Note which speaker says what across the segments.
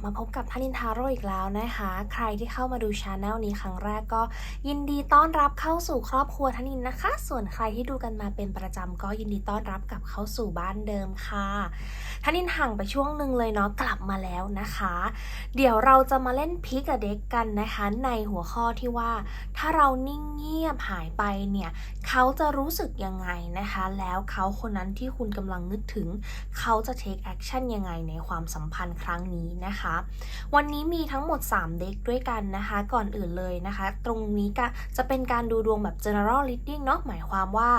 Speaker 1: บมาพบกับท่านินทาโร่อีกแล้วนะคะ ใครที่เข้ามาดูชาแนลนี้ครั้งแรกก็ยินดีต้อนรับเข้าสู่ครอบครัวทานินนะคะ ส่วนใครที่ดูกันมาเป็นประจำก็ยินดีต้อนรับกลับเข้าสู่บ้านเดิมค่ะทานินห่างไปช่วงหนึ่งเลยเนาะกลับมาแล้วนะคะ เดี๋ยวเราจะมาเล่นพิกกับเด็กกันนะคะ ในหัวข้อที่ว่า ถ้าเรานิ่งเงียบหายไปเนี่ยเขาจะรู้สึกยังไงนะคะ แล้วเขาคนนั้นที่คุณกำลังนึกถึง เขาจะ take action ยังไงในความสัมพันธ์ครั้งนี้นะคะ วันนี้มีทั้งหมด 3 เด็กด้วยกันนะคะ ก่อนอื่นเลยนะคะ ตรงนี้ก็จะเป็นการดูดวงแบบ general reading เนาะหมายความว่า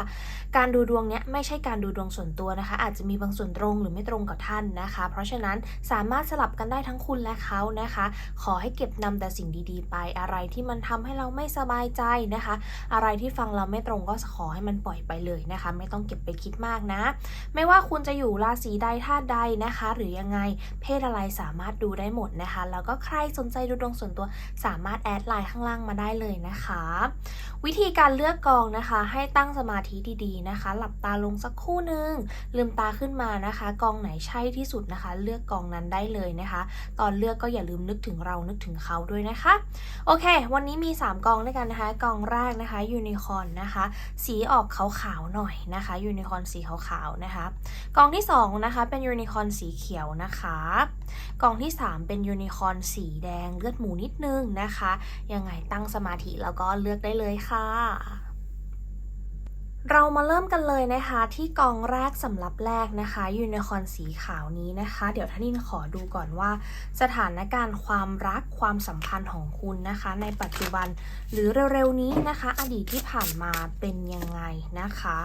Speaker 1: การดูดวงเนี้ยไม่ใช่การดูดวงส่วนตัวนะคะ อาจจะมีบางส่วนตรงหรือไม่ตรงกับท่านนะคะ เพราะฉะนั้นสามารถสลับกันได้ทั้งคุณและเขานะคะ ขอให้เก็บนำแต่สิ่งดีๆ ไปอะไรที่มันทำให้เราไม่สบายใจนะคะ อะไรที่ฟังเราไม่ตรงก็ขอให้มันปล่อยไปเลยนะคะ ไม่ต้องเก็บไปคิดมากนะ ไม่ว่าคุณจะอยู่ราศีใดธาตุใดนะคะ หรือยังไงเพศอะไรสามารถดูได้หมดนะคะ แล้วก็ใครสนใจดูดวงส่วนตัวสามารถแอดไลน์ข้างล่างมาได้เลยนะคะ วิธีการเลือกกองนะคะ ให้ตั้งสมาธิดีๆนะคะ หลับตาลงสักคู่หนึ่งลืมตาขึ้นมานะคะ กองไหนใช่ที่สุดนะคะ เลือกกองนั้นได้เลยนะคะ ตอนเลือกก็อย่าลืมนึกถึงเรานึกถึงเขาด้วยนะคะ โอเค วันนี้มี 3 กองด้วยกันนะคะกองแรกนะคะยูนิคอนนะคะ สีออกขาวๆหน่อยนะคะยูนิคอนสีขาวๆนะคะกองที่2นะคะเป็นยูนิคอนสีเขียวนะคะกองที่ 3 เป็นยูนิคอนสีแดงเลือดหมูนิดนึงนะคะ ยังไงตั้งสมาธิแล้วก็เลือกได้เลยค่ะ เรามาเริ่มกันเลยนะคะที่กองแรกสำหรับแรกนะคะยูนิคอนสีขาวนี้นะคะ เดี๋ยวท่านินขอดูก่อนว่า สถานการณ์ความรักความสัมพันธ์ของคุณนะคะ ในปัจจุบันหรือเร็วๆนี้นะคะ อดีตที่ผ่านมาเป็นยังไงนะคะ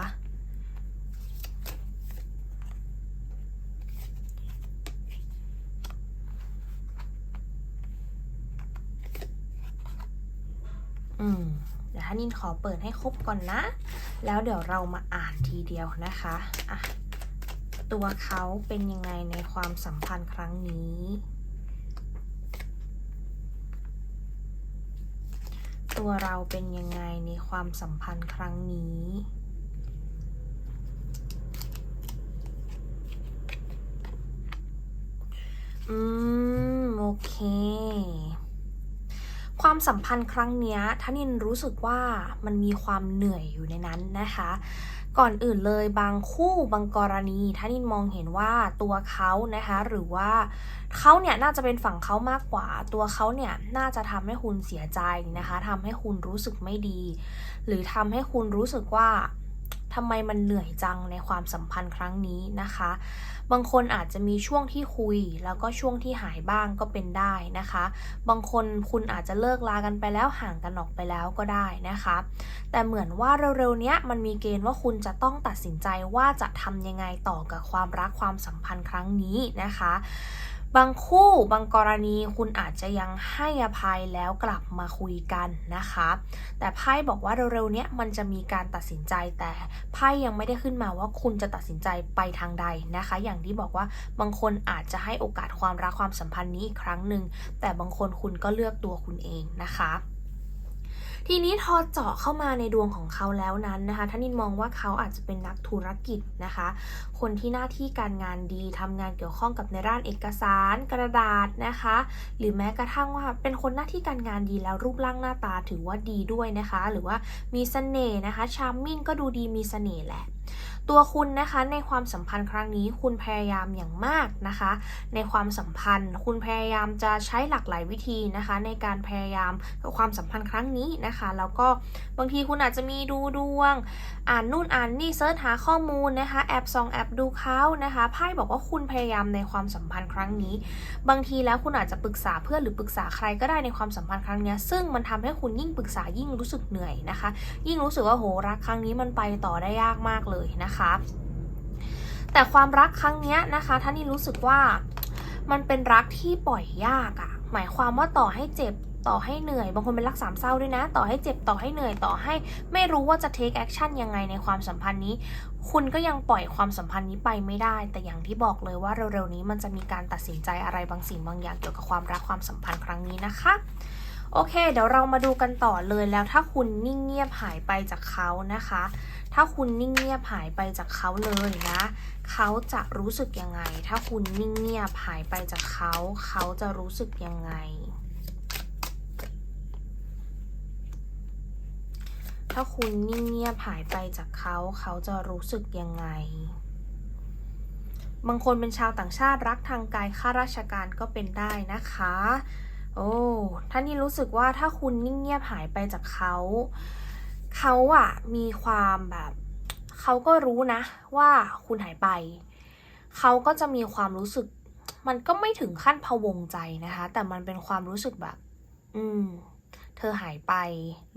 Speaker 1: อืม ดี๋ยวท่านินขอเปิดให้ครบก่อนนะ แล้วเดี๋ยวเรามาอ่านทีเดียวนะคะอะตัวเขาเป็นยังไงในความสัมพันธ์ครั้งนี้ ตัวเราเป็นยังไงในความสัมพันธ์ครั้งนี้อืม โอเค ความสัมพันธ์ครั้งนี้ท่านินรู้สึกว่ามันมีความเหนื่อยอยู่ในนั้นนะคะ ก่อนอื่นเลยบางคู่บางกรณีท่านินมองเห็นว่าตัวเขานะคะหรือว่าเขาเนี่ยน่าจะเป็นฝั่งเขามากกว่า ตัวเขาเนี่ยน่าจะทำให้คุณเสียใจนะคะทำให้คุณรู้สึกไม่ดี หรือทำให้คุณรู้สึกว่า ทำไมมันเหนื่อยจังในความสัมพันธ์ครั้งนี้นะคะ บางคนอาจจะมีช่วงที่คุย แล้วก็ช่วงที่หายบ้างก็เป็นได้นะคะ บางคนคุณอาจจะเลิกลากันไปแล้วห่างกันออกไปแล้วก็ได้นะคะ แต่เหมือนว่าเร็วๆเนี้ยมันมีเกณฑ์ว่าคุณจะต้องตัดสินใจว่าจะทำยังไงต่อกับความรักความสัมพันธ์ครั้งนี้นะคะ บางคู่บางกรณีคุณอาจจะยังให้อภัยแล้วกลับมาคุยกันนะคะ แต่ไพ่บอกว่าเร็วๆเนี้ยมันจะมีการตัดสินใจแต่ไพ่ยังไม่ได้ขึ้นมาว่าคุณจะตัดสินใจไปทางใดนะคะ อย่างที่บอกว่าบางคนอาจจะให้โอกาสความรักความสัมพันธ์นี้อีกครั้งหนึ่งแต่บางคนคุณก็เลือกตัวคุณเองนะคะ ทีนี้พอเจาะเข้ามาในดวงของเขาแล้วนั้นนะคะท่านินมองว่าเขาอาจจะเป็นนักธุรกิจนะคะ คนที่หน้าที่การงานดีทำงานเกี่ยวข้องกับในด้านเอกสารกระดาษนะคะ หรือแม้กระทั่งว่าเป็นคนหน้าที่การงานดีแล้วรูปร่างหน้าตาถือว่าดีด้วยนะคะ หรือว่ามีเสน่ห์นะคะชาร์มมิ่งก็ดูดีมีเสน่ห์แหละ ตัวคุณนะคะในความสัมพันธ์ครั้งนี้คุณพยายามอย่างมากนะคะ ในความสัมพันธ์ คุณพยายามจะใช้หลากหลายวิธีนะคะ ในการพยายามกับความสัมพันธ์ครั้งนี้นะคะ แล้วก็บางทีคุณอาจจะมีดูดวง อ่านนู่นอ่านนี่เซิร์ชหาข้อมูลนะคะแอบซองแอบดูเขานะคะไพ่บอกว่าคุณพยายามในความสัมพันธ์ครั้งนี้ บางทีแล้วคุณอาจจะปรึกษาเพื่อนหรือปรึกษาใครก็ได้ในความสัมพันธ์ครั้งนี้ซึ่งมันทำให้คุณยิ่งปรึกษายิ่งรู้สึกเหนื่อยนะคะ ยิ่งรู้สึกว่าโหรักครั้งนี้มันไปต่อได้ยากมากเลยนะคะแต่ความรักครั้งนี้นะคะท่านี่รู้สึกว่ามันเป็นรักที่ปล่อยยากอะหมายความว่าต่อให้เจ็บต่อให้เหนื่อย บางคนเป็นรักสามเศร้าด้วยนะ ต่อให้เจ็บต่อให้เหนื่อยต่อให้ ไม่รู้ว่าจะ take action ยังไงในความสัมพันธ์นี้ คุณก็ยังปล่อยความสัมพันธ์นี้ไปไม่ได้ แต่อย่างที่บอกเลยว่าเร็วๆนี้มันจะมีการตัดสินใจอะไรบางสิ่งบางอย่างเกี่ยวกับความรักความสัมพันธ์ครั้งนี้นะคะโอเค เดี๋ยวเรามาดูกันต่อเลยแล้วถ้าคุณนิ่งเงียบหายไปจากเขานะคะ ถ้าคุณนิ่งเงียบหายไปจากเขาเลยนะ เขาจะรู้สึกยังไง ถ้าคุณนิ่งเงียบหายไปจากเขา เขาจะรู้สึกยังไง ถ้าคุณนิ่งเงียบหายไปจากเขา เขาจะรู้สึกยังไงบางคนเป็นชาวต่างชาติรักทางกายข้าราชการก็เป็นได้นะคะ โอ้ท่านนี้รู้สึกว่าถ้าคุณนิ่งเงียบหายไปจากเขา เขาอะมีความแบบเขาก็รู้นะว่าคุณหายไป เขาก็จะมีความรู้สึก มันก็ไม่ถึงขั้นพะวงใจนะคะ แต่มันเป็นความรู้สึกแบบ อืม เธอหายไป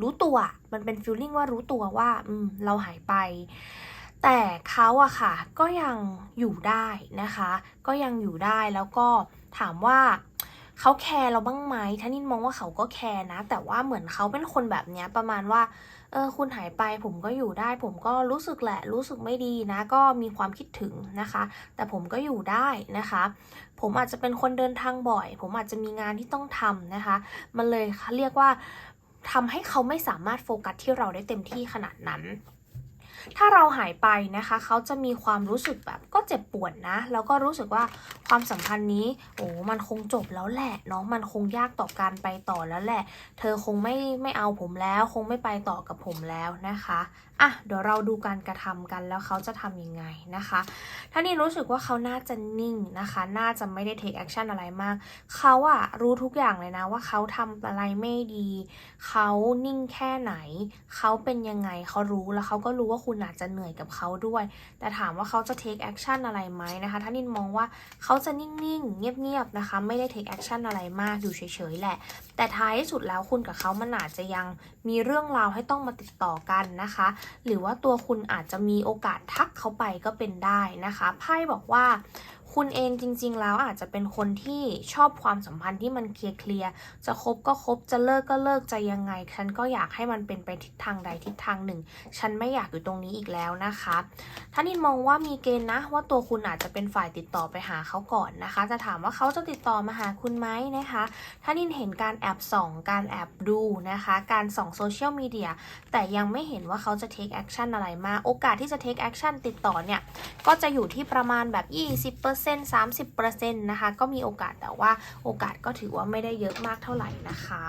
Speaker 1: รู้ตัว มันเป็นฟีลลิ่งว่ารู้ตัวว่า อืม เราหายไป แต่เขาอะค่ะ ก็ยังอยู่ได้นะคะ ก็ยังอยู่ได้แล้วก็ถามว่าเขาแคร์เราบ้างไหมท่านินมองว่าเขาก็แคร์นะ แต่ว่าเหมือนเขาเป็นคนแบบเนี้ยประมาณว่า เออคุณหายไปผมก็อยู่ได้ ผมก็รู้สึกแหละ รู้สึกไม่ดีนะ ก็มีความคิดถึงนะคะ แต่ผมก็อยู่ได้นะคะ ผมอาจจะเป็นคนเดินทางบ่อย ผมอาจจะมีงานที่ต้องทำนะคะ มันเลยเรียกว่าทำให้เขาไม่สามารถโฟกัสที่เราได้เต็มที่ขนาดนั้น ถ้าเราหายไปนะคะ เขาจะมีความรู้สึกแบบก็เจ็บปวดนะ แล้วก็รู้สึกว่าความสัมพันธ์นี้โอ้มันคงจบแล้วแหละเนาะมันคงยากต่อการไปต่อแล้วแหละ เธอคงไม่ไม่เอาผมแล้ว คงไม่ไปต่อกับผมแล้วนะคะ อะเดี๋ยวเราดูการกระทำกันแล้วเขาจะทำยังไงนะคะ ถ้านี่รู้สึกว่าเขาน่าจะนิ่งนะคะ น่าจะไม่ได้ take action อะไรมาก เขาอะรู้ทุกอย่างเลยนะว่าเขาทำอะไรไม่ดี เขานิ่งแค่ไหน เขาเป็นยังไงเขารู้แล้วเขาก็รู้ว่าคุณอาจจะเหนื่อยกับเขาด้วย แต่ถามว่าเขาจะ take action อะไรไหมนะคะ ถ้านินมองว่าเขาจะนิ่งๆ เงียบๆนะคะ ไม่ได้ take action อะไรมากอยู่เฉยๆแหละ แต่ท้ายที่สุดแล้วคุณกับเขามันอาจจะยังมีเรื่องราวให้ต้องมาติดต่อกันนะคะหรือว่าตัวคุณอาจจะมีโอกาสทักเขาไปก็เป็นได้นะคะไพ่บอกว่า คุณเองจริง ๆ แล้วอาจจะเป็นคนที่ชอบความสัมพันธ์ที่มันเคลียร์ๆจะคบก็คบจะเลิกก็เลิกจะยังไง ฉันก็อยากให้มันเป็นไปทิศทางใดทิศทางหนึ่ง ฉันไม่อยากอยู่ตรงนี้อีกแล้วนะคะท่านินมองว่ามีเกณฑ์นะว่าตัวคุณอาจจะเป็นฝ่ายติดต่อไปหาเขาก่อนนะคะ จะถามว่าเขาจะติดต่อมาหาคุณไหมนะคะท่านินเห็นการแอบส่อง การแอบดูนะคะ การส่องโซเชียลมีเดียแต่ยังไม่เห็นว่าเขาจะ take action อะไรมาโอกาสที่จะ take action ติดต่อเนี่ยก็จะอยู่ที่ประมาณแบบ 20% 30%นต์นะคะ ก็มีโอกาสแต่ว่าโอกาสก็ถือว่าไม่ได้เยอะมากเท่าไหร่นะคะ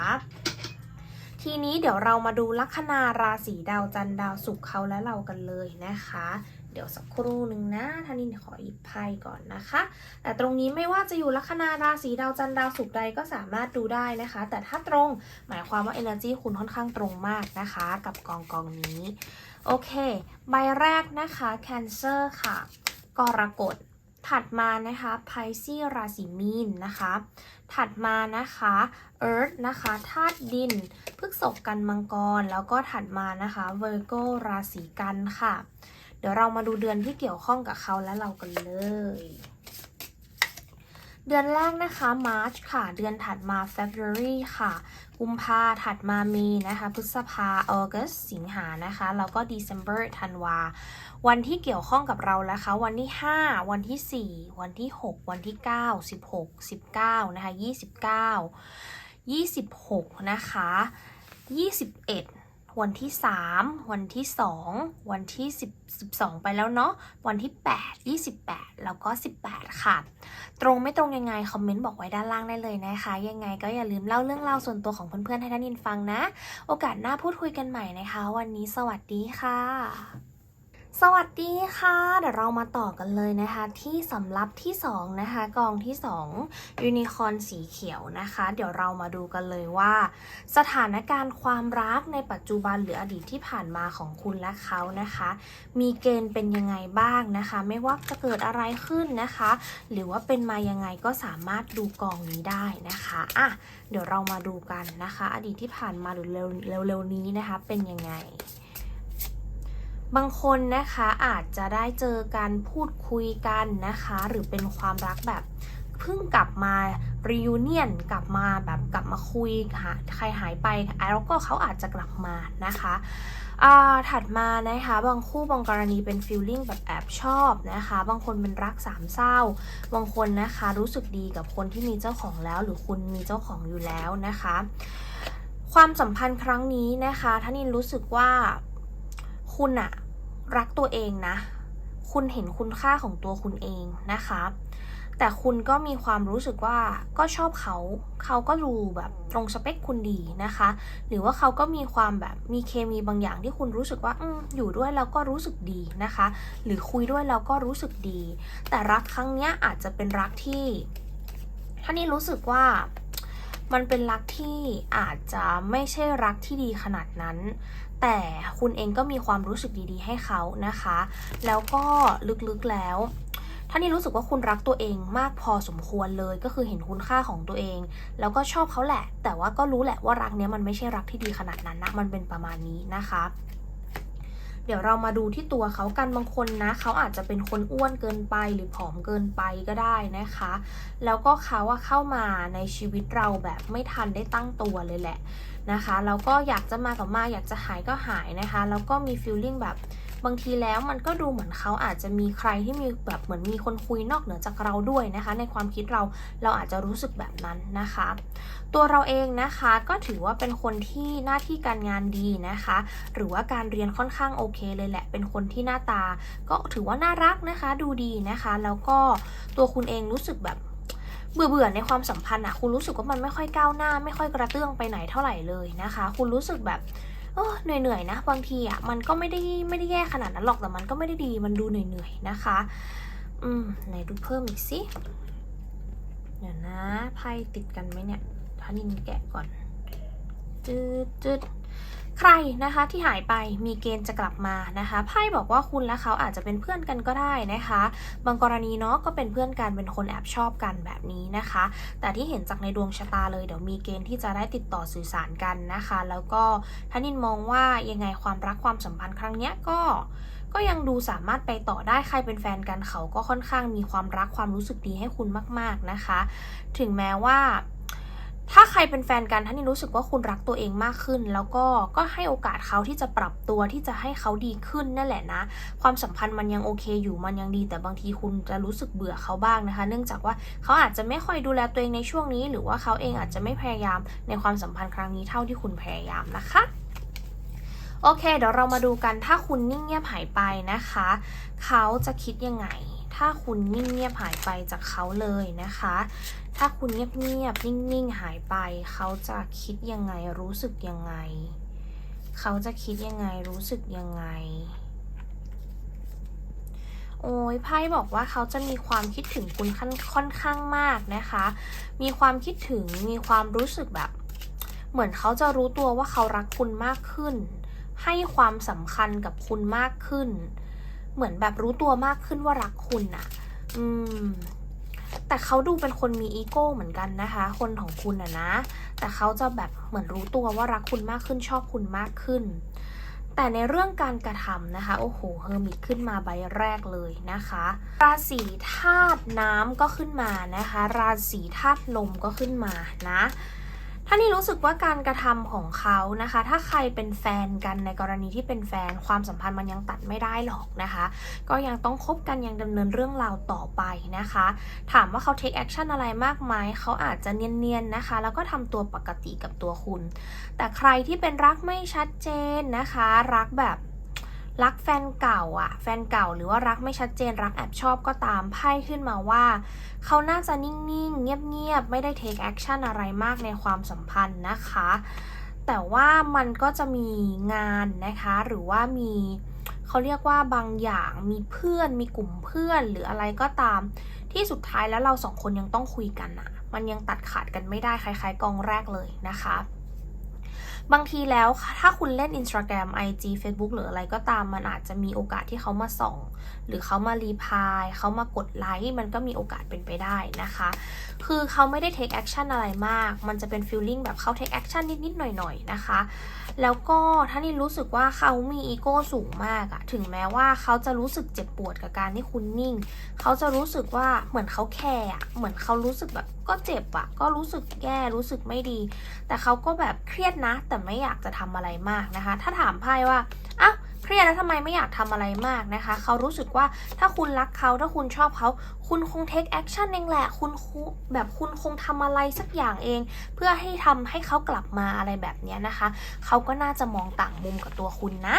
Speaker 1: ทีนี้เดี๋ยวเรามาดูลัคนาราศีดาวจันทร์ดาวศุกร์เขาและเรากันเลยนะคะ เดี๋ยวสักครู่หนึ่งนะท่านินขอหยิบไพ่ก่อนนะคะ แต่ตรงนี้ไม่ว่าจะอยู่ลัคนาราศีดาวจันทร์ดาวศุกร์ใดก็สามารถดูได้นะคะ แต่ถ้าตรงหมายความว่า energy คุณค่อนข้างตรงมากนะคะ กับกองกองนี้ โอเค ใบแรกนะคะ Cancer ค่ะกรกฎ ถัดมานะคะไพซีราศีมีนนะคะ ถัดมานะคะ Earth นะคะธาตุดินพฤกษกันมังกร แล้วก็ถัดมานะคะ Virgo ราศีกันค่ะ เดี๋ยวเรามาดูเดือนที่เกี่ยวข้องกับเขาและเรากันเลย เดือนแรกนะคะ March ค่ะ เดือนถัดมา February ค่ะ กุมภาถัดมามีนะคะ พฤษภา August สิงหานะคะ แล้วก็ December ธันวา วันที่เกี่ยวข้องกับเรานะคะ วันที่ 5 วันที่ 4 วันที่ 6 วันที่ 9 16 19 นะคะ 29 26 นะคะ 21 วันที่ 3 วันที่ 2 วันที่10 12 ไปแล้วเนาะ วันที่ 8 28 แล้วก็ 18 ค่ะ ตรงไม่ตรงยังไง คอมเมนต์บอกไว้ด้านล่างได้เลยนะคะ ยังไงก็อย่าลืมเล่าเรื่องราวส่วนตัวของเพื่อนๆให้ท่านินฟังนะ โอกาสหน้าพูดคุยกันใหม่นะคะ วันนี้สวัสดีค่ะ สวัสดีค่ะ เดี๋ยวเรามาต่อกันเลยนะคะ ที่สำรับที่2นะคะกองที่2ยูนิคอนสีเขียวนะคะ เดี๋ยวเรามาดูกันเลยว่า สถานการณ์ความรักในปัจจุบันหรืออดีตที่ผ่านมาของคุณและเขานะคะ มีเกณฑ์เป็นยังไงบ้างนะคะ ไม่ว่าจะเกิดอะไรขึ้นนะคะ หรือว่าเป็นมายังไงก็สามารถดูกองนี้ได้นะคะอะเดี๋ยวเรามาดูกันนะคะ อดีตที่ผ่านมาหรือเร็วเร็วๆนี้นะคะ เป็นยังไง บางคนนะคะอาจจะได้เจอการพูดคุยกันนะคะ หรือเป็นความรักแบบเพิ่งกลับมา reunion กลับมาแบบกลับมาคุยหาใครหายไปแล้วก็เขาอาจจะกลับมานะคะอ่าถัดมานะคะบางคู่บางกรณีเป็น feeling แบบแอบชอบนะคะ บางคนเป็นรักสามเศร้า บางคนนะคะรู้สึกดีกับคนที่มีเจ้าของแล้ว หรือคุณมีเจ้าของอยู่แล้วนะคะ ความสัมพันธ์ครั้งนี้นะคะท่านินรู้สึกว่าคุณอะ รักตัวเองนะ คุณเห็นคุณค่าของตัวคุณเองนะคะ แต่คุณก็มีความรู้สึกว่าก็ชอบเขา เขาก็ดูแบบตรงสเปคคุณดีนะคะ หรือว่าเขาก็มีความแบบมีเคมีบางอย่างที่คุณรู้สึกว่าออยู่ด้วยแล้วก็รู้สึกดีนะคะ หรือคุยด้วยแล้วก็รู้สึกดี แต่รักครั้งนี้อาจจะเป็นรักที่ท่านี่รู้สึกว่ามันเป็นรักที่อาจจะไม่ใช่รักที่ดีขนาดนั้น แต่คุณเองก็มีความรู้สึกดีๆ ให้เขานะคะ แล้วก็ลึกๆแล้วท่านี่รู้สึกว่าคุณรักตัวเองมากพอสมควรเลยก็คือเห็นคุณค่าของตัวเอง แล้วก็ชอบเขาแหละ แต่ว่าก็รู้แหละว่ารักเนี้ยมันไม่ใช่รักที่ดีขนาดนั้นนะมันเป็นประมาณนี้นะคะ เดี๋ยวเรามาดูที่ตัวเขากันบางคนนะเขาอาจจะเป็นคนอ้วนเกินไปหรือผอมเกินไปก็ได้นะคะ แล้วก็เขาว่าเข้ามาในชีวิตเราแบบไม่ทันได้ตั้งตัวเลยแหละนะคะแล้วก็อยากจะมากับมาอยากจะหายก็หายนะคะ แล้วก็มีฟีลลิ่งแบบ บางทีแล้วมันก็ดูเหมือนเขาอาจจะมีใครที่มีแบบเหมือนมีคนคุยนอกเหนือจากเราด้วยนะคะ ในความคิดเราเราอาจจะรู้สึกแบบนั้นนะคะ ตัวเราเองนะคะก็ถือว่าเป็นคนที่หน้าที่การงานดีนะคะ หรือว่าการเรียนค่อนข้างโอเคเลยแหละ เป็นคนที่หน้าตา ก็ถือว่าน่ารักนะคะ ดูดีนะคะ แล้วก็ตัวคุณเองรู้สึกแบบเบื่อเบื่อในความสัมพันธ์อะคุณรู้สึกว่ามันไม่ค่อยก้าวหน้า ไม่ค่อยกระเตื้องไปไหนเท่าไหร่เลยนะคะ คุณรู้สึกแบบ เออเหนื่อยๆนะ บางทีอะมันก็ไม่ได้ไม่ได้แย่ขนาดนั้นหรอกแต่มันก็ไม่ได้ดีมันดูเหนื่อยๆนะคะ อืมไหนดูเพิ่มอีกสิเดี๋ยวนะไพ่ติดกันไหมเนี่ยท่านินแกะก่อนจืดจืด ใครนะคะที่หายไปมีเกณฑ์จะกลับมานะคะไพ่บอกว่าคุณและเขาอาจจะเป็นเพื่อนกันก็ได้นะคะ บางกรณีเนาะก็เป็นเพื่อนกันเป็นคนแอบชอบกันแบบนี้นะคะ แต่ที่เห็นจากในดวงชะตาเลยเดี๋ยวมีเกณฑ์ที่จะได้ติดต่อสื่อสารกันนะคะ แล้วก็ท่านินมองว่ายังไงความรักความสัมพันธ์ครั้งเนี้ยก็ก็ยังดูสามารถไปต่อได้ใครเป็นแฟนกันเขาก็ค่อนข้างมีความรักความรู้สึกดีให้คุณมาก ๆนะคะ ถึงแม้ว่า ถ้าใครเป็นแฟนกันท่านี่รู้สึกว่าคุณรักตัวเองมากขึ้น แล้วก็ก็ให้โอกาสเขาที่จะปรับตัวที่จะให้เขาดีขึ้นนั่นแหละนะ ความสัมพันธ์มันยังโอเคอยู่มันยังดี แต่บางทีคุณจะรู้สึกเบื่อเขาบ้างนะคะ เนื่องจากว่าเขาอาจจะไม่ค่อยดูแลตัวเองในช่วงนี้ หรือว่าเขาเองอาจจะไม่พยายามในความสัมพันธ์ครั้งนี้เท่าที่คุณพยายามนะคะโอเค เดี๋ยวเรามาดูกันถ้าคุณนิ่งเงียบหายไปนะคะ เขาจะคิดยังไง ถ้าคุณนิ่งเงียบหายไปจากเขาเลยนะคะ ถ้าคุณเงียบๆนิ่งๆหายไป เขาจะคิดยังไงรู้สึกยังไง เขาจะคิดยังไงรู้สึกยังไง โอ้ยไพ่บอกว่าเขาจะมีความคิดถึงคุณค่อนค่อนข้างมากนะคะ มีความคิดถึงมีความรู้สึกแบบ เหมือนเขาจะรู้ตัวว่าเขารักคุณมากขึ้น ให้ความสำคัญกับคุณมากขึ้น เหมือนแบบรู้ตัวมากขึ้นว่ารักคุณอะอืม แต่เขาดูเป็นคนมีอีโก้เหมือนกันนะคะ คนของคุณอะนะ แต่เขาจะแบบเหมือนรู้ตัวว่ารักคุณมากขึ้นชอบคุณมากขึ้น แต่ในเรื่องการกระทำนะคะ โอ้โหเฮอร์มิตขึ้นมาใบแรกเลยนะคะ ราศีธาตุน้ำก็ขึ้นมานะคะ ราศีธาตุลมก็ขึ้นมานะ ท่านี่รู้สึกว่าการกระทำของเขานะคะ ถ้าใครเป็นแฟนกันในกรณีที่เป็นแฟนความสัมพันธ์มันยังตัดไม่ได้หรอกนะคะ ก็ยังต้องคบกันยังดำเนินเรื่องราวต่อไปนะคะ ถามว่าเขาเทคแอคชั่นอะไรมากไหมเขาอาจจะเนียนๆนะคะ แล้วก็ทำตัวปกติกับตัวคุณ แต่ใครที่เป็นรักไม่ชัดเจนนะคะ รักแบบ รักแฟนเก่าอะแฟนเก่าหรือว่ารักไม่ชัดเจนรักแอบชอบก็ตามไพ่ขึ้นมาว่า เขาน่าจะนิ่งๆ เงียบๆ ไม่ได้ take action อะไรมากในความสัมพันธ์นะคะ แต่ว่ามันก็จะมีงานนะคะ หรือว่ามีเขาเรียกว่าบางอย่างมีเพื่อนมีกลุ่มเพื่อนหรืออะไรก็ตาม ที่สุดท้ายแล้วเราสองคนยังต้องคุยกันอะมันยังตัดขาดกันไม่ได้คล้ายๆกองแรกเลยนะคะ บางทีแล้วถ้าคุณเล่น Instagram IG Facebook หรืออะไรก็ตามมันอาจจะมีโอกาสที่เขามาส่อง หรือเขามารีพายเขามากดไลค์มันก็มีโอกาสเป็นไปได้นะคะ คือเขาไม่ได้ take action อะไรมาก มันจะเป็น feeling แบบเขา take action นิดๆหน่อยๆนะคะ แล้วก็ท่านี่รู้สึกว่าเขามีอีโก้สูงมากอะถึงแม้ว่าเขาจะรู้สึกเจ็บปวดกับการที่คุณนิ่ง เขาจะรู้สึกว่าเหมือนเขาแคร์อะเหมือนเขารู้สึกแบบ ก็เจ็บอะก็รู้สึกแย่รู้สึกไม่ดี แต่เขาก็แบบเครียดนะ แต่ไม่อยากจะทำอะไรมากนะคะ ถ้าถามไพ่ว่าอ้าวเครียดแล้วทำไมไม่อยากทำอะไรมากนะคะ เขารู้สึกว่าถ้าคุณรักเขาถ้าคุณชอบเขา คุณคง take action เองแหละคุณคุแบบคุณคงทำอะไรสักอย่างเอง เพื่อให้ทำให้เขากลับมาอะไรแบบนี้นะคะ เขาก็น่าจะมองต่างมุมกับตัวคุณนะ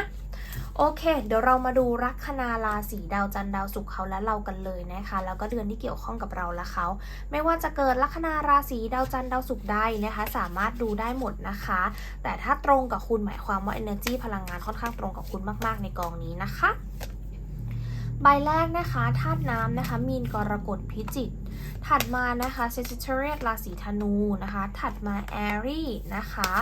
Speaker 1: โอเค เดี๋ยวเรามาดูลัคนาราศีดาวจันทร์ดาวศุกร์เขาและเรากันเลยนะคะ แล้วก็เดือนที่เกี่ยวข้องกับเราและเขา ไม่ว่าจะเกิดลัคนาราศีดาวจันทร์ดาวศุกร์ใดนะคะ สามารถดูได้หมดนะคะ แต่ถ้าตรงกับคุณหมายความว่า energy พลังงานค่อนข้างตรงกับคุณมาก ๆ ในกองนี้นะคะใบแรกนะคะธาตุน้ำนะคะมีนกรกฎพิจิกถัดมานะคะ Sagittarius ราศีธนูนะคะ ถัดมา Aries นะคะ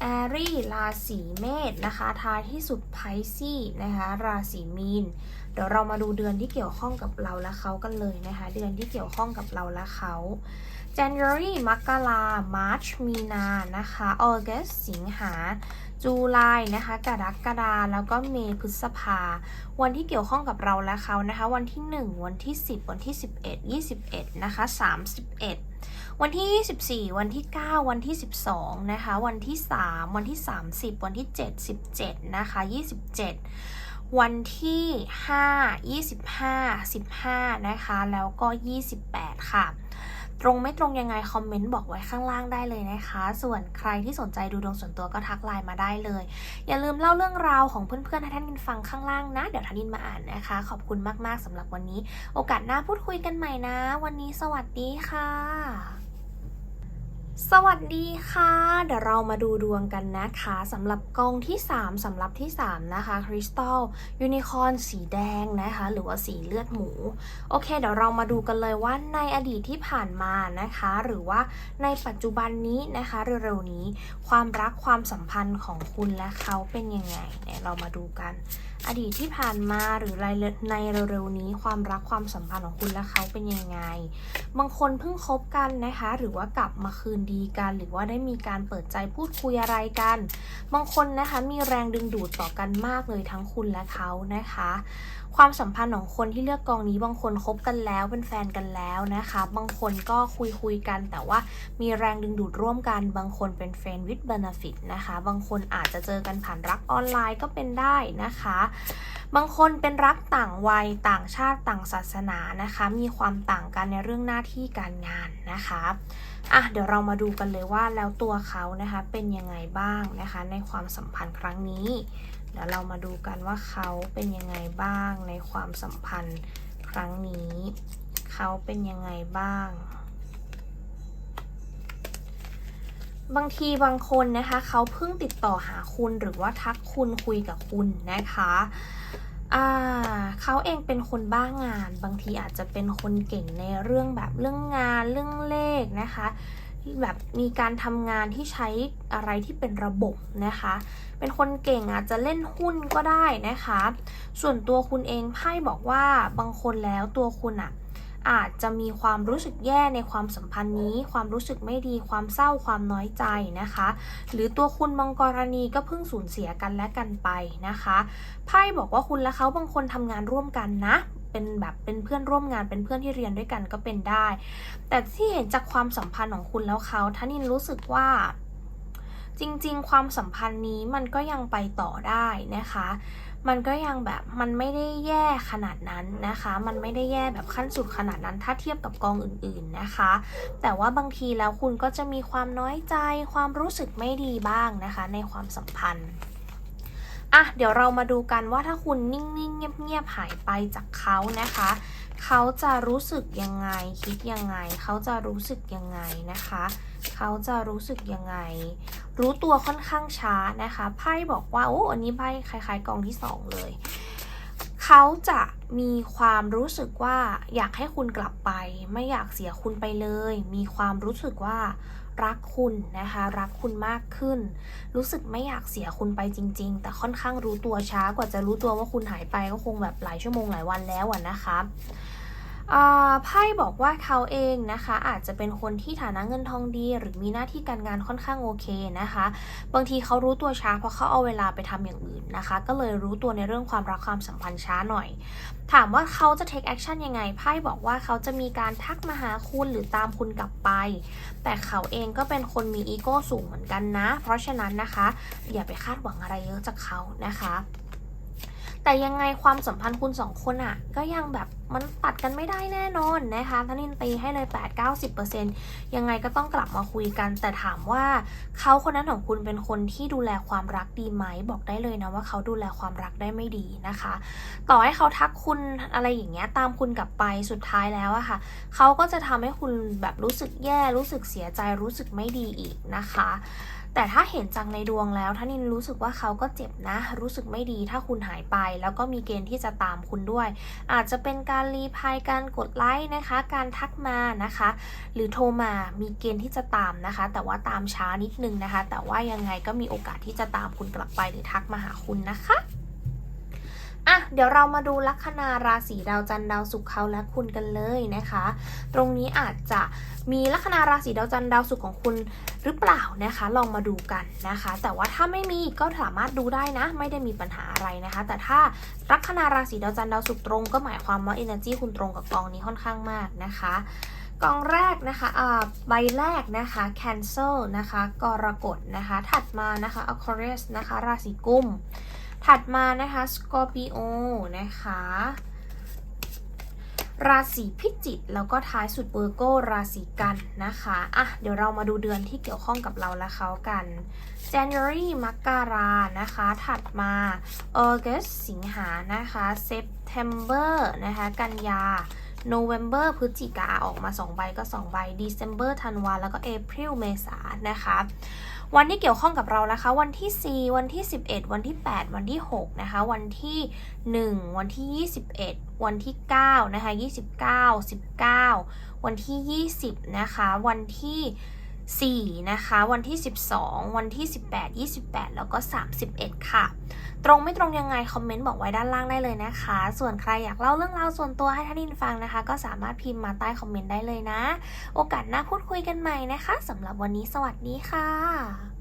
Speaker 1: แอรีราศีเมษนะคะท้ายที่สุดไพซี่นะคะราศีมีน เดี๋ยวเรามาดูเดือนที่เกี่ยวข้องกับเราและเขากันเลยนะคะ เดือนที่เกี่ยวข้องกับเราและเขา January มกรา March มีนา นะคะ August สิงหา จูลายนะคะ กรกฎาแล้วก็เมษพฤษภา วันที่เกี่ยวข้องกับเราและเขานะคะ วันที่ 1 วันที่ 10 วันที่ 11 21 นะคะ 31 วันที่ 24 วันที่ 9 วันที่ 12 นะคะ วันที่ 3 วันที่ 30 วันที่ 7 17 นะคะ 27 วันที่ 5 25 15 นะคะ แล้วก็ 28 ค่ะตรงไม่ตรงยังไง คอมเมนต์บอกไว้ข้างล่างได้เลยนะคะ ส่วนใครที่สนใจดูดวงส่วนตัวก็ทักไลน์มาได้เลย อย่าลืมเล่าเรื่องราวของเพื่อนๆให้ท่านนินฟังข้างล่างนะ เดี๋ยวท่านนินมาอ่านนะคะ ขอบคุณมากๆสำหรับวันนี้ โอกาสหน้าพูดคุยกันใหม่นะ วันนี้สวัสดีค่ะ สวัสดีค่ะ เดี๋ยวเรามาดูดวงกันนะคะสำหรับกองที่ 3สำหรับที่ 3 นะคะคริสตัลยูนิคอร์นสีแดงนะคะ หรือว่าสีเลือดหมู โอเค เดี๋ยวเรามาดูกันเลยว่าในอดีตที่ผ่านมานะคะ หรือว่าในปัจจุบันนี้นะคะเร็วๆนี้ ความรักความสัมพันธ์ของคุณและเขาเป็นยังไงเนี่ยเรามาดูกัน อดีตที่ผ่านมาหรือในเร็วๆนี้ความรักความสัมพันธ์ของคุณและเขาเป็นยังไง บางคนเพิ่งคบกันนะคะ หรือว่ากลับมาคืนดีกัน หรือว่าได้มีการเปิดใจพูดคุยอะไรกัน บางคนนะคะมีแรงดึงดูดต่อกันมากเลยทั้งคุณและเขานะคะ ความสัมพันธ์ของคนที่เลือกกองนี้บางคนคบกันแล้วเป็นแฟนกันแล้วนะคะ บางคนก็คุยคุยกัน แต่ว่ามีแรงดึงดูดร่วมกัน บางคนเป็นเฟนวิดเบนฟิตนะคะ บางคนอาจจะเจอกันผ่านรักออนไลน์ก็เป็นได้นะคะ บางคนเป็นรักต่างวัยต่างชาติต่างศาสนานะคะ มีความต่างกันในเรื่องหน้าที่การงานนะคะอะเดี๋ยวเรามาดูกันเลยว่าแล้วตัวเขานะคะเป็นยังไงบ้างนะคะ ในความสัมพันธ์ครั้งนี้ ดี๋ยวเรามาดูกันว่าเขาเป็นยังไงบ้างในความสัมพันธ์ครั้งนี้ เขาเป็นยังไงบ้าง บางทีบางคนนะคะเขาเพิ่งติดต่อหาคุณหรือว่าทักคุณคุยกับคุณนะคะเขาเองเป็นคนบ้างาน บางทีอาจจะเป็นคนเก่งในเรื่องแบบเรื่องงานเรื่องเลขนะคะ แบบมีการทำงานที่ใช้อะไรที่เป็นระบบนะคะ เป็นคนเก่งอาจจะเล่นหุ้นก็ได้นะคะ ส่วนตัวคุณเองไพ่บอกว่าบางคนแล้วตัวคุณอะอาจจะมีความรู้สึกแย่ในความสัมพันธ์นี้ ความรู้สึกไม่ดี ความเศร้า ความน้อยใจนะคะ หรือตัวคุณบางกรณีก็เพิ่งสูญเสียกันและกันไปนะคะ ไพ่บอกว่าคุณและเขาบางคนทำงานร่วมกันนะ เป็นแบบเป็นเพื่อนร่วมงานเป็นเพื่อนที่เรียนด้วยกันก็เป็นได้ แต่ที่เห็นจากความสัมพันธ์ของคุณแล้วเขาท่านินรู้สึกว่า จริง ๆ ความสัมพันธ์นี้มันก็ยังไปต่อได้นะคะมันก็ยังแบบมันไม่ได้แย่ขนาดนั้นนะคะ มันไม่ได้แย่แบบขั้นสุดขนาดนั้นถ้าเทียบกับกองอื่นๆนะคะ แต่ว่าบางทีแล้วคุณก็จะมีความน้อยใจความรู้สึกไม่ดีบ้างนะคะ ในความสัมพันธ์ อะเดี๋ยวเรามาดูกันว่าถ้าคุณนิ่งๆ เงียบๆหายไปจากเขานะคะ เขาจะรู้สึกยังไง คิดยังไง เขาจะรู้สึกยังไงนะคะ เขาจะรู้สึกยังไง รู้ตัวค่อนข้างช้านะคะไพ่บอกว่าโอ้อันนี้ไพ่คล้าย ๆ กองที่สองเลยเขาจะมีความรู้สึกว่าอยากให้คุณกลับไป ไม่อยากเสียคุณไปเลย มีความรู้สึกว่า รักคุณนะคะ รักคุณมากขึ้น รู้สึกไม่อยากเสียคุณไปจริง ๆ แต่ค่อนข้างรู้ตัวช้ากว่าจะรู้ตัวว่าคุณหายไปก็คงแบบหลายชั่วโมงหลายวันแล้วอะนะคะ ไพ่บอกว่าเขาเองนะคะ อาจจะเป็นคนที่ฐานะเงินทองดี หรือมีหน้าที่การงานค่อนข้างโอเคนะคะ บางทีเขารู้ตัวช้าเพราะเขาเอาเวลาไปทำอย่างอื่นนะคะ ก็เลยรู้ตัวในเรื่องความรักความสัมพันธ์ช้าหน่อย ถามว่าเขาจะ take action ยังไงไพ่บอกว่าเขาจะมีการทักมาหาคุณหรือตามคุณกลับไป แต่เขาเองก็เป็นคนมีอีโก้สูงเหมือนกันนะ เพราะฉะนั้นนะคะ อย่าไปคาดหวังอะไรเยอะจากเขานะคะ แต่ยังไงความสัมพันธ์คุณสองคนอะก็ยังแบบมันตัดกันไม่ได้แน่นอนนะคะท่านินตีให้เลย 8-90%ยังไงก็ต้องกลับมาคุยกัน แต่ถามว่าเขาคนนั้นของคุณเป็นคนที่ดูแลความรักดีไหม บอกได้เลยนะว่าเขาดูแลความรักได้ไม่ดีนะคะ ต่อให้เขาทักคุณอะไรอย่างเงี้ยตามคุณกลับไปสุดท้ายแล้วอะค่ะ เขาก็จะทำให้คุณแบบรู้สึกแย่รู้สึกเสียใจรู้สึกไม่ดีอีกนะคะ แต่ถ้าเห็นจากในดวงแล้วท่านินรู้สึกว่าเขาก็เจ็บนะ รู้สึกไม่ดีถ้าคุณหายไป แล้วก็มีเกณฑ์ที่จะตามคุณด้วย อาจจะเป็นการรีพายการกดไลค์นะคะ การทักมานะคะ หรือโทรมามีเกณฑ์ที่จะตามนะคะ แต่ว่าตามช้านิดนึงนะคะ แต่ว่ายังไงก็มีโอกาสที่จะตามคุณกลับไปหรือทักมาหาคุณนะคะ อะเดี๋ยวเรามาดูลัคนาราศีดาวจันทร์ดาวศุกร์เขาและคุณกันเลยนะคะ ตรงนี้อาจจะมีลัคนาราศีดาวจันทร์ดาวศุกร์ของคุณหรือเปล่านะคะ ลองมาดูกันนะคะ แต่ว่าถ้าไม่มีก็สามารถดูได้นะ ไม่ได้มีปัญหาอะไรนะคะ แต่ถ้าลัคนาราศีดาวจันทร์ดาวศุกร์ตรงก็หมายความว่า energy คุณตรงกับกองนี้ค่อนข้างมากนะคะกองแรกนะคะอ่าใบแรกนะคะ cancel นะคะ กรกฎนะคะ ถัดมานะคะ aquarius นะคะ ราศีกุม ถัดมานะคะ Scorpio นะคะ ราศีพิจิกแล้วก็ท้ายสุดเวอร์โกราศีกันนะคะอะเดี๋ยวเรามาดูเดือนที่เกี่ยวข้องกับเราและเขากัน January มกรานะคะ ถัดมา August สิงหานะคะ September นะคะ กันยา November พฤศจิกาออกมา 2 ใบก็ 2 ใบ December ธันวาแล้วก็ April เมษานะคะ วันที่เกี่ยวข้องกับเรานะคะ วันที่ 4 วันที่ 11 วันที่ 8 วันที่ 6 นะคะ วันที่ 1 วันที่ 21 วันที่ 9 นะคะ 29 19 วันที่ 20 นะคะ วันที่4นะคะ วันที่ 12 วันที่ 18 28 แล้วก็ 31 ค่ะ ตรงไม่ตรงยังไงคอมเมนต์บอกไว้ด้านล่างได้เลยนะคะ ส่วนใครอยากเล่าเรื่องราวส่วนตัวให้ท่านินฟังนะคะ ก็สามารถพิมพ์มาใต้คอมเมนต์ได้เลยนะ โอกาสหน้าพูดคุยกันใหม่นะคะสำหรับวันนี้สวัสดีค่ะ